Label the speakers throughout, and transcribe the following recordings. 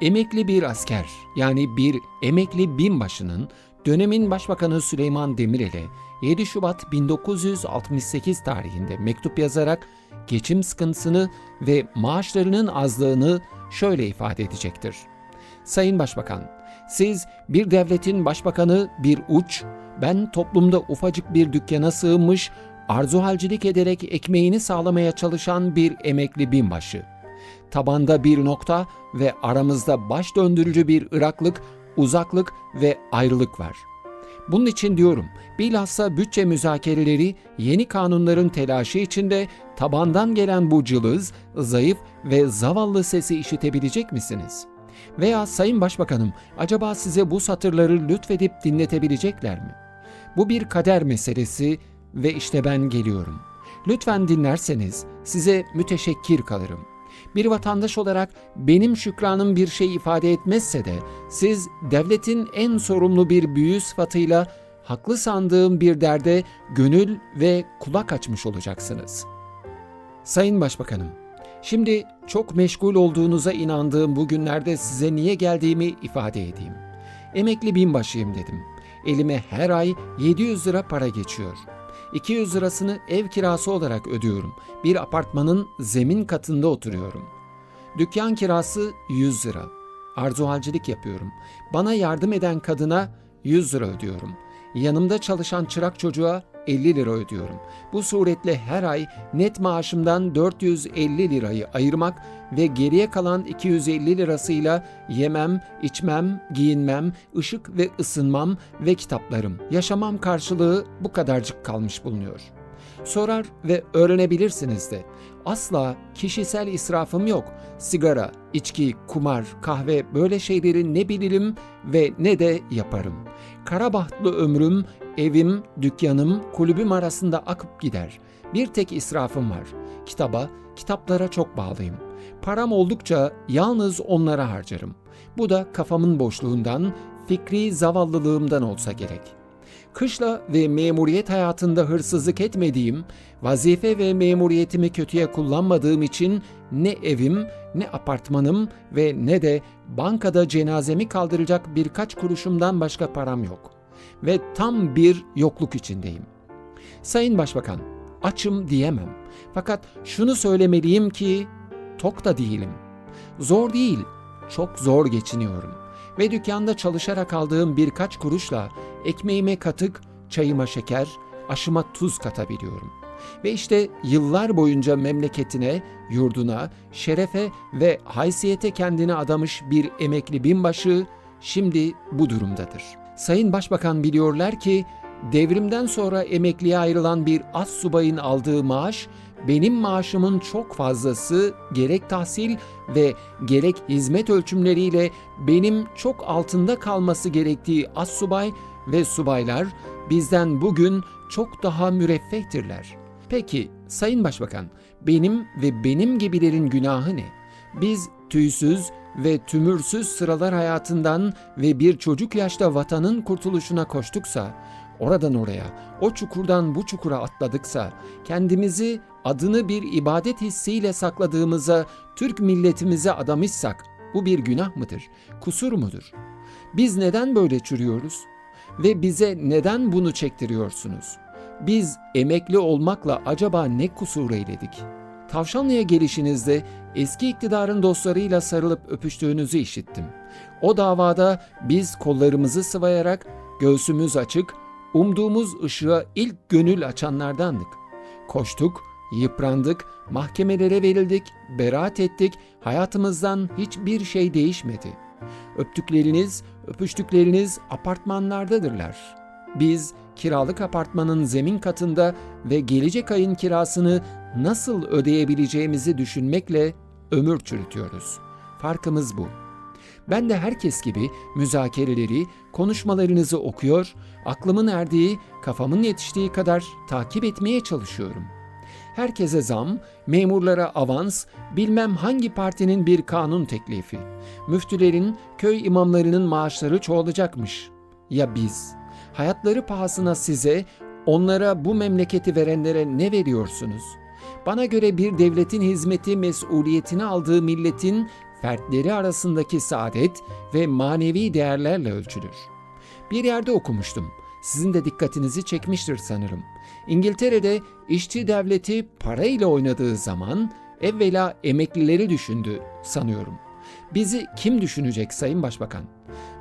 Speaker 1: Emekli bir asker yani bir emekli binbaşının dönemin Başbakanı Süleyman Demirel'e 7 Şubat 1968 tarihinde mektup yazarak geçim sıkıntısını ve maaşlarının azlığını şöyle ifade edecektir. Sayın Başbakan, siz bir devletin başbakanı bir uç, ben toplumda ufacık bir dükkana sığınmış, arzuhalcilik ederek ekmeğini sağlamaya çalışan bir emekli binbaşı. Tabanda bir nokta ve aramızda baş döndürücü bir ıraklık, uzaklık ve ayrılık var. Bunun için diyorum, bilhassa bütçe müzakereleri yeni kanunların telaşı içinde tabandan gelen bu cılız, zayıf ve zavallı sesi işitebilecek misiniz? Veya Sayın Başbakanım, acaba size bu satırları lütfedip dinletebilecekler mi? Bu bir kader meselesi ve işte ben geliyorum. Lütfen dinlerseniz size müteşekkir kalırım. Bir vatandaş olarak benim şükranım bir şey ifade etmezse de siz devletin en sorumlu bir büyüğü sıfatıyla haklı sandığım bir derde gönül ve kulak açmış olacaksınız. Sayın Başbakanım, şimdi çok meşgul olduğunuza inandığım bu günlerde size niye geldiğimi ifade edeyim. Emekli binbaşıyım dedim. Elime her ay 700 lira para geçiyor. 200 lirasını ev kirası olarak ödüyorum. Bir apartmanın zemin katında oturuyorum. Dükkan kirası 100 lira. Arzuhalcilik yapıyorum. Bana yardım eden kadına 100 lira ödüyorum. Yanımda çalışan çırak çocuğa 50 lira ödüyorum. Bu suretle her ay net maaşımdan 450 lirayı ayırmak ve geriye kalan 250 lirasıyla yemem, içmem, giyinmem, ışık ve ısınmam ve kitaplarım, yaşamam karşılığı bu kadarcık kalmış bulunuyor. Sorar ve öğrenebilirsiniz de. Asla kişisel israfım yok. Sigara, içki, kumar, kahve böyle şeyleri ne bilirim ve ne de yaparım. Karabahtlı ömrüm, evim, dükkanım, kulübüm arasında akıp gider. Bir tek israfım var. Kitaba, kitaplara çok bağlıyım. Param oldukça yalnız onlara harcarım. Bu da kafamın boşluğundan, fikri zavallılığımdan olsa gerek. Kışla ve memuriyet hayatında hırsızlık etmediğim, vazife ve memuriyetimi kötüye kullanmadığım için ne evim, ne apartmanım ve ne de bankada cenazemi kaldıracak birkaç kuruşumdan başka param yok. Ve tam bir yokluk içindeyim. Sayın Başbakan, açım diyemem. Fakat şunu söylemeliyim ki tok da değilim. Zor değil, çok zor geçiniyorum. Ve dükkanda çalışarak aldığım birkaç kuruşla ekmeğime katık, çayıma şeker, aşıma tuz katabiliyorum. Ve işte yıllar boyunca memleketine, yurduna, şerefe ve haysiyete kendini adamış bir emekli binbaşı şimdi bu durumdadır. Sayın Başbakan biliyorlar ki devrimden sonra emekliye ayrılan bir as subayın aldığı maaş benim maaşımın çok fazlası gerek tahsil ve gerek hizmet ölçümleriyle benim çok altında kalması gerektiği as subay ve subaylar bizden bugün çok daha müreffehtirler. Peki Sayın Başbakan, benim ve benim gibilerin günahı ne? Biz tüysüz ve tümürsüz sıralar hayatından ve bir çocuk yaşta vatanın kurtuluşuna koştuksa, oradan oraya, o çukurdan bu çukura atladıksa, kendimizi adını bir ibadet hissiyle sakladığımıza, Türk milletimize adamışsak, bu bir günah mıdır, kusur mudur? Biz neden böyle çürüyoruz? Ve bize neden bunu çektiriyorsunuz? Biz emekli olmakla acaba ne kusur eyledik? Tavşanlı'ya gelişinizde eski iktidarın dostlarıyla sarılıp öpüştüğünüzü işittim. O davada biz kollarımızı sıvayarak, göğsümüz açık, umduğumuz ışığa ilk gönül açanlardandık. Koştuk, yıprandık, mahkemelere verildik, beraat ettik, hayatımızdan hiçbir şey değişmedi. Öptükleriniz, öpüştükleriniz apartmanlardadırlar. Biz kiralık apartmanın zemin katında ve gelecek ayın kirasını nasıl ödeyebileceğimizi düşünmekle ömür çürütüyoruz. Farkımız bu. Ben de herkes gibi müzakereleri, konuşmalarınızı okuyor, aklımın erdiği, kafamın yetiştiği kadar takip etmeye çalışıyorum. Herkese zam, memurlara avans, bilmem hangi partinin bir kanun teklifi. Müftülerin, köy imamlarının maaşları çoğalacakmış. Ya biz? Hayatları pahasına size, onlara bu memleketi verenlere ne veriyorsunuz? Bana göre bir devletin hizmeti mesuliyetini aldığı milletin fertleri arasındaki saadet ve manevi değerlerle ölçülür. Bir yerde okumuştum. Sizin de dikkatinizi çekmiştir sanırım. İngiltere'de işçi devleti parayla oynadığı zaman evvela emeklileri düşündü sanıyorum. Bizi kim düşünecek Sayın Başbakan?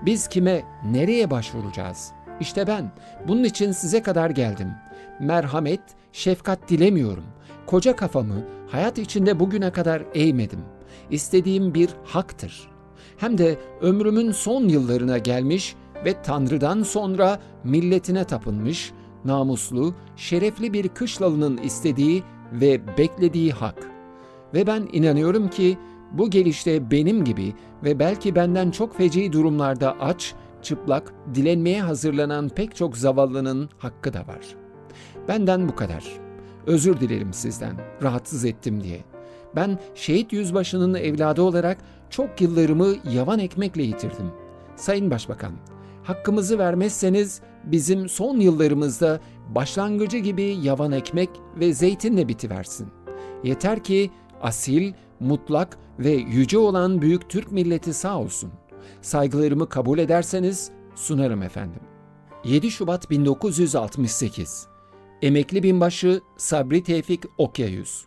Speaker 1: Biz kime, nereye başvuracağız? İşte ben bunun için size kadar geldim. Merhamet, şefkat dilemiyorum. Koca kafamı hayat içinde bugüne kadar eğmedim. İstediğim bir haktır. Hem de ömrümün son yıllarına gelmiş ve Tanrı'dan sonra milletine tapınmış, namuslu, şerefli bir kışlalının istediği ve beklediği hak. Ve ben inanıyorum ki bu gelişte benim gibi ve belki benden çok feci durumlarda aç, çıplak, dilenmeye hazırlanan pek çok zavallının hakkı da var. Benden bu kadar. Özür dilerim sizden, rahatsız ettim diye. Ben şehit yüzbaşının evladı olarak çok yıllarımı yavan ekmekle yitirdim. Sayın Başbakan, hakkımızı vermezseniz bizim son yıllarımızda başlangıcı gibi yavan ekmek ve zeytinle bitiversin. Yeter ki asil, mutlak ve yüce olan büyük Türk milleti sağ olsun. Saygılarımı kabul ederseniz sunarım efendim. 7 Şubat 1968 Emekli binbaşı Sabri Tevfik Okyayüz